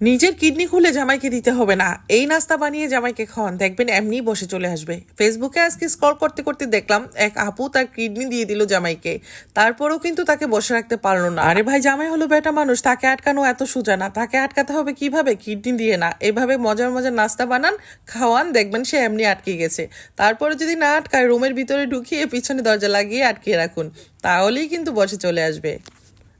নিজের কিডনি খুলে জামাইকে দিতে হবে না। এই নাস্তা বানিয়ে জামাইকে খাওয়ান। দেখবেন এমনি বসে চলে আসবে। ফেসবুকে আজকে স্ক্রল করতে করতে দেখলাম, এক আপু তার কিডনি দিয়ে দিল জামাইকে। তারপরেও কিন্তু তাকে বসে রাখতে পারল না। আরে ভাই, জামাই হলো বেটা মানুষ। তাকে আটকানো এত সোজা না। তাকে আটকাতে হবে কীভাবে? কিডনি দিয়ে না। এভাবে মজার মজার নাস্তা বানান, খাওয়ান, দেখবেন সে এমনি আটকে গেছে। তারপরে যদি না আটকায়, রুমের ভিতরে ঢুকিয়ে পিছনে দরজা লাগিয়ে আটকিয়ে রাখুন। তাহলেই কিন্তু বসে চলে আসবে।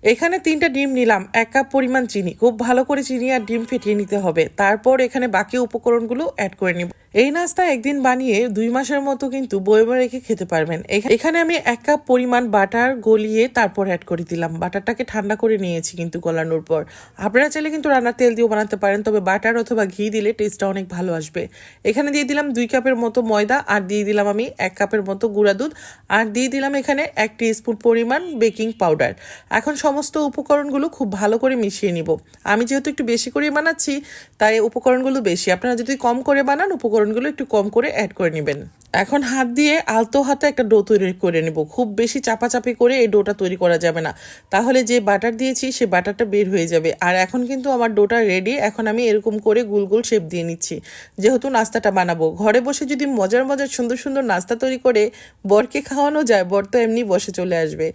এখানে তিনটা ডিম নিলাম, এক কাপ পরিমাণ চিনি। খুব ভালো করে চিনি আর ডিম ফেটিয়ে নিতে হবে। তারপর এখানে বাকি উপকরণগুলো অ্যাড করে নিব। এই নাস্তা একদিন বানিয়ে দুই মাসের মতো কিন্তু বয়মে রেখে খেতে পারবেন। এখানে আমি এক কাপ পরিমাণ বাটার গলিয়ে তারপর অ্যাড করে দিলাম। বাটারটাকে ঠান্ডা করে নিয়েছি কিন্তু গলানোর পর। আপনারা চাইলে কিন্তু রান্নার তেল দিয়েও বানাতে পারেন, তবে বাটার অথবা ঘি দিলে টেস্টটা অনেক ভালো আসবে। এখানে দিয়ে দিলাম দুই কাপের মতো ময়দা, আর দিয়ে দিলাম আমি এক কাপের মতো গুঁড়া দুধ, আর দিয়ে দিলাম এখানে এক স্পুন পরিমাণ বেকিং পাউডার এখন সমস্ত উপকরণগুলো খুব ভালো করে মিশিয়ে নিব। আমি যেহেতু একটু বেশি করে বানাচ্ছি, তাই উপকরণগুলো বেশি। আপনারা যদি কম করে বানান উপকরণগুলো একটু কম করে অ্যাড করে নেবেন। এখন হাত দিয়ে আলতো হাতে একটা ডো তৈরি করে নেব। খুব বেশি চাপাচাপি করে এই ডোটা তৈরি করা যাবে না। তাহলে যে বাটার দিয়েছি, সে বাটারটা বের হয়ে যাবে। আর এখন কিন্তু আমার ডোটা রেডি এখন আমি এরকম করে গুল গুল শেপ দিয়ে নিচ্ছি। যেহেতু নাস্তাটা বানাবো। ঘরে বসে যদি মজার মজার সুন্দর সুন্দর নাস্তা তৈরি করে বরকে খাওয়ানো যায়, বর তো এমনি বসে চলে আসবে।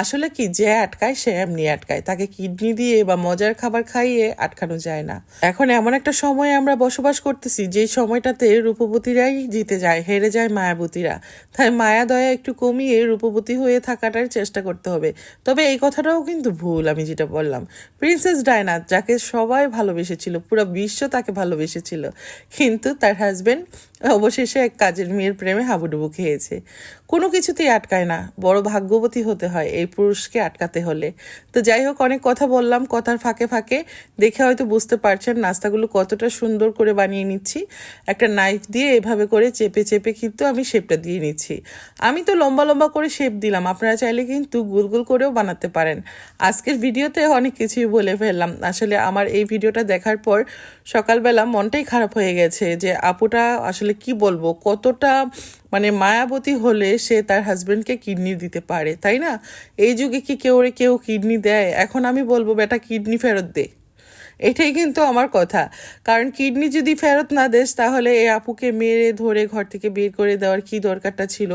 আসলে কি, যে আটকায়, সে এমনি আটকায়। তাকে কিডনি দিয়ে বা মজার খাবার খাইয়ে আটকানো যায় না। এখন এমন একটা সময়ে আমরা বসবাস করতেছি যে সময়টাতে রূপবতীরাই জিতে যায়, হেরে যায় মায়াবতীরা। তাই মায়া দয়া একটু কমিয়ে রূপবতী হয়ে থাকাটার চেষ্টা করতে হবে। তবে এই কথাটাও কিন্তু ভুল, আমি যেটা বললাম। প্রিন্সেস ডায়না যাকে সবাই ভালোবেসেছিল, পুরো বিশ্ব তাকে ভালোবেসেছিল, কিন্তু তার হাজবেন্ড অবশেষে এক কাজের মেয়ের প্রেমে হাবুডুবু খেয়েছে। কোনো কিছুতেই আটকায় না। বড় ভাগ্যবতী হতে হয় এই পুরুষকে আটকাতে হলে। তো যাই হোক, অনেক কথা বললাম, কথার ফাঁকে ফাঁকে। দেখে হয়তো বুঝতে পারছেন নাস্তাগুলো কতটা সুন্দর করে বানিয়ে নিচ্ছি। একটা নাইফ দিয়ে এভাবে করে চেপে চেপে কিন্তু আমি শেপটা দিয়ে নিচ্ছি। আমি তো লম্বা লম্বা করে শেপ দিলাম, আপনারা চাইলে কিন্তু গোল গোল করেও বানাতে পারেন। আজকের ভিডিওতে অনেক কিছুই বলে ফেললাম। আসলে আমার এই ভিডিওটা দেখার পর সকালবেলা মনটাই খারাপ হয়ে গেছে যে, আপুটা আসলে কি বলব? কতটা মানে মায়াবতী হলে সে তার হাজব্যান্ডকে কিডনি দিতে পারে, তাই না? এই যুগে কি কেউ কেউ কিডনি দেয়? এখন আমি বলব, বেটা কিডনি ফেরত দে। এটাই কিন্তু আমার কথা। কারণ কিডনি যদি ফেরত না দেস, তাহলে এই আপুকে মেরে ধরে ঘর থেকে বের করে দেওয়ার কি দরকারটা ছিল?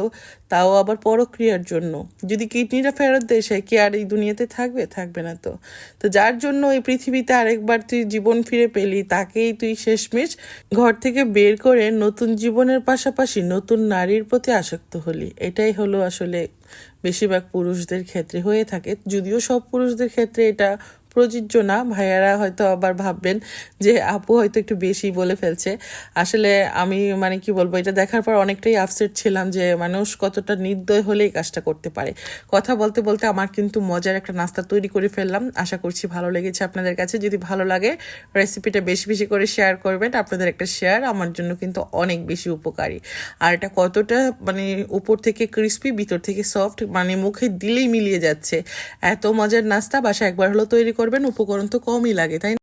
তাও আবার পরক্রিয়ার জন্য। যদি কিডনিটা ফেরত দেয়, সে কি আর এই দুনিয়াতে থাকবে? থাকবে না তো। তো যার জন্য এই পৃথিবীতে আরেকবার তুই জীবন ফিরে পেলি, তাকেই তুই শেষমেশ ঘর থেকে বের করে নতুন জীবনের পাশাপাশি নতুন নারীর প্রতি আসক্ত হলি। এটাই হলো আসলে বেশিরভাগ পুরুষদের ক্ষেত্রে হয়ে থাকে। যদিও সব পুরুষদের ক্ষেত্রে এটা প্রযোজ্য না। ভাইয়ারা হয়তো আবার ভাববেন যে, আপু হয়তো একটু বেশি বলে ফেলছে। আসলে আমি মানে কি বলব, এটা দেখার পর অনেকটাই আপসেট ছিলাম যে, মানুষ কতটা নির্দয় হলে এই কাজটা করতে পারে। কথা বলতে বলতে আমার কিন্তু মজার একটা নাস্তা তৈরি করে ফেললাম। আশা করছি ভালো লেগেছে আপনাদের কাছে। যদি ভালো লাগে রেসিপিটা বেশি বেশি করে শেয়ার করবেন। আপনাদের একটা শেয়ার আমার জন্য কিন্তু অনেক বেশি উপকারী। আর এটা কতটা মানে উপর থেকে ক্রিস্পি ভিতর থেকে সফট মানে মুখে দিলেই মিলিয়ে যাচ্ছে। এত মজার নাস্তা বাসা একবার হলো তৈরি করবেন উপকরণ তো কমই লাগে তাই?